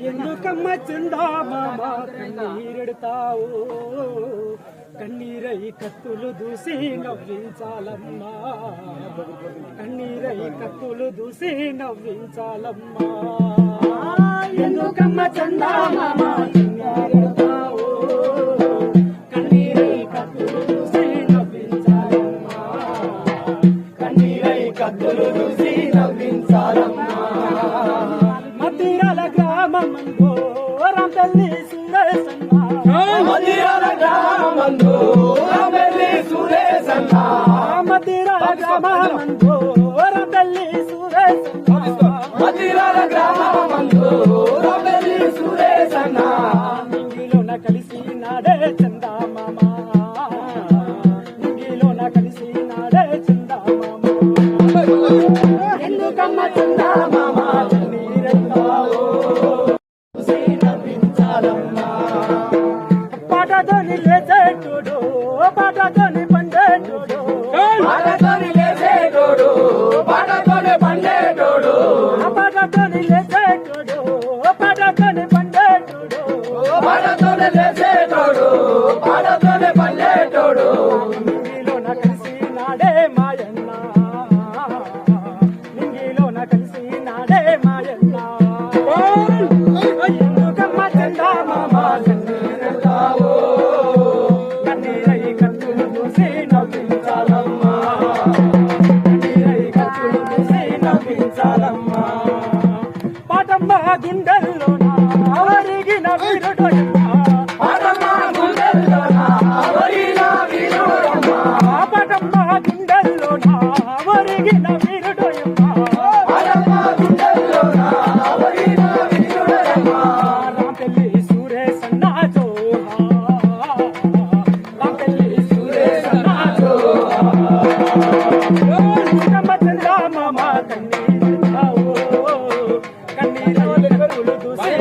ఎందుకమ్మ చందామామ కన్నీరెడతావు? కన్నీరై కత్తులు దూసి నవ్వించాలమ్మా. కన్నీరై కత్తులు దూసి నవ్వించాలమ్మా. ఎందుకమ్మ చందామామ కన్నీరెడతావు? కన్నీరై కత్తులు దూసి నవ్వించాలమ్మా. కన్నీరై కత్తులు మదిరాల గ్రామమందు రంపల్లి సురేశన్న మదిరాల గ్రామమందు రామెల్లి సురేశన్న మదిరాల గ్రామమందు రంపల్లి సురేశన్న మదిరాల గ్రామమందు రామెల్లి సురేశన్న నింగిలోన కలిసి నాడే నింగిలోన కలిసి పాటతోని లేచేటోడు పాటతోని పండేటోడు. పాటతోని లేచేటోడు పాటతోనే పండేటోడు. పాటతోని లేచేటోడు పాటతోని పండేటోడు. పాటతోనే లేచేటోడు కత్తులు दूसरे